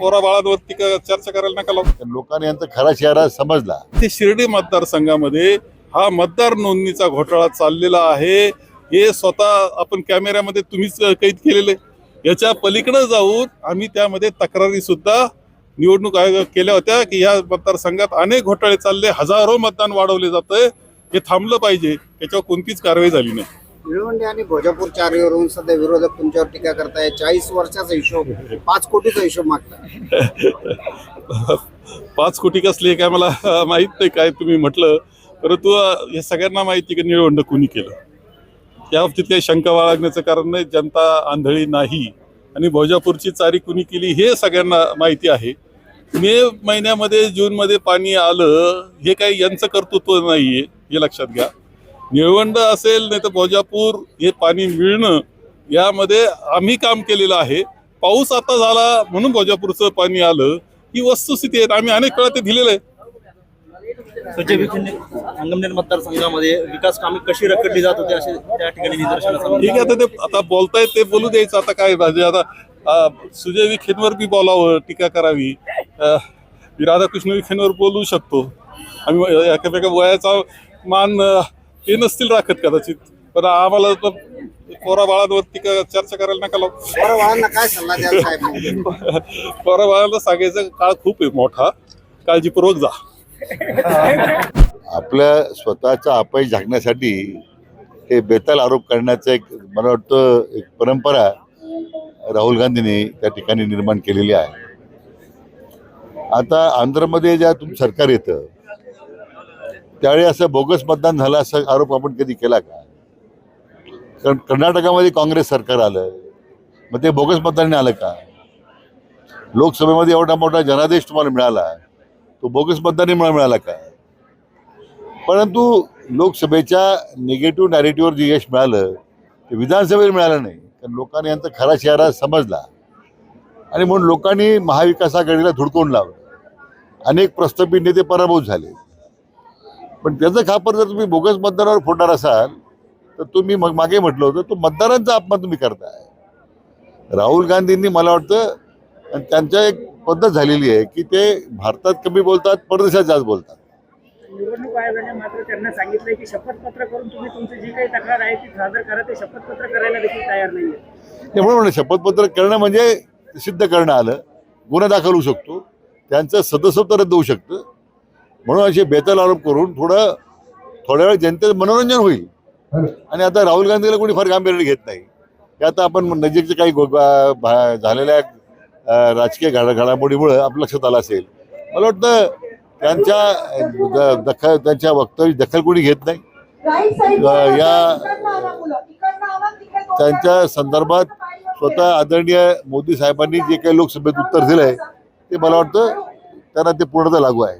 पोरा बाळांवरती चर्चा करायला नका लावू. लोकांनी यांचा खरा चेहरा समजला. ते शिर्डी मतदारसंघामध्ये हा मतदार नोंदणीचा घोटाळा चाललेला आहे. हे स्वतः आपण कॅमेऱ्यामध्ये तुम्हीच कैद केलेले. याच्या पलीकडे जाऊन आम्ही त्यामध्ये तक्रारी सुद्धा निवडणूक आयोग केल्या होत्या की या मतदारसंघात अनेक घोटाळे चालले. हजारो मतदान वाढवले जातंय. हे थांबलं पाहिजे. त्याच्यावर कोणतीच कारवाई झाली नाही. निळवंडे आणि भोजापूर चारीवरून सध्या विरोधक तुमच्यावर टीका करताय. चाळीस वर्षाचा हिशोब पाच कोटीचा हिशोब मागताय. पाच कोटी कसले काय मला माहीत नाही काय तुम्ही म्हटलं. परंतु हे सगळ्यांना माहिती की निळवंड कोणी केलं? या बाबतीत काही शंका बाळगण्याचं कारण नाही. जनता आंधळी नाही. आणि भोजापूरची चारी कुणी केली हे सगळ्यांना माहिती आहे. मे महिन्यामध्ये जूनमध्ये पाणी आलं. हे काही यांचं कर्तृत्व नाही आहे हे लक्षात घ्या. निळवंड असेल नाही तर भोजापूर हे पाणी मिळणं यामध्ये आम्ही काम केलेलं आहे पाऊस आता झाला म्हणून भोजापूरचं पाणी आलं ही वस्तुस्थिती आहे आम्ही अनेक वेळा ते दिलेलं आहे संजय मतदारसंघामध्ये विकास कामे कशी रखडली जात होती असे त्या ठिकाणी निदर्शनास. ठीक आहे आता ते आता बोलतायत ते बोलू द्यायचं आता काय म्हणजे आता सुजय विखेंवर बी बोलावं टीका करावी राधाकृष्ण विखेंवर बोलू शकतो आम्ही एकामेका वयाचा मान ते नसतील राखत कदाचित. पण आम्हाला तर पोरा बाळांवरती क- चर्चा करायला नका लावू. काय सल्ला द्याल साहेब मग? पोरा बाळांना सांगायचं काळ खूप आहे मोठा. काळजीपूर्वक जा. आपल्या स्वतःचा अपयश झाकण्यासाठी हे बेताल आरोप करण्याचं एक मला वाटतं एक परंपरा राहुल गांधींनी त्या ठिकाणी निर्माण केलेली आहे. आता आंध्रमध्ये ज्या तुम सरकार येतं त्यावेळी असं बोगस मतदान झालं असा आरोप आपण कधी केला का? कारण कर्नाटकामध्ये काँग्रेस सरकार आलं. मग ते बोगस मतदान आलं का? लोकसभेमध्ये एवढा मोठा जनादेश तुम्हाला मिळाला. तो बोगस मतदानी मिळाला का? परंतु लोकसभेच्या निगेटिव्ह नॅरेटिव्हवर जे यश मिळालं ते विधानसभेला मिळालं नाही. कारण लोकांनी यांचा खरा चेहरा समजला. आणि म्हणून लोकांनी महाविकास आघाडीला धुडकून लावलं. अनेक प्रस्थापित नेते पराभूत झाले. पण त्याचं खापर जर तुम्ही बोगस मतदानावर फोडणार असाल तर तुम्ही मग मागे म्हटलं होतं तो मतदारांचा अपमान तुम्ही करताय. राहुल गांधींनी मला वाटतं त्यांच्या एक पद्धत झालेली आहे की ते भारतात कमी बोलतात परदेशात जास्त बोलतात. निवडणूक आयोगाने मात्र त्यांना सांगितलंय की शपथपत्र करून तुम्ही तुमची जी काही तक्रार आहे ती सादर करा ते शपथपत्र करायला देखील तयार त्यामुळे म्हणलं शपथपत्र करणं म्हणजे सिद्ध करणं आलं गुन्हा दाखल होऊ शकतो त्यांचं सदस्यत्व रद्द होऊ शकतं म्हणून असे बेताल आरोप करून थोडं थोड्या वेळ जनतेचं मनोरंजन होईल. आणि आता राहुल गांधीला कोणी फार गांभीर्याने घेत नाही. ते आता आपण नजीकच्या काही झालेल्या राजकीय घडा घडामोडीमुळं आपल्या लक्षात आलं असेल. मला वाटतं त्यांच्या दखल त्यांच्या वक्तव्य दखल कोणी घेत नाही. या त्यांच्या त्यांच्या संदर्भात स्वतः आदरणीय मोदी साहेबांनी जे काही लोकसभेत उत्तर दिलंय ते मला वाटतं त्यांना ते पूर्णतः लागू आहे.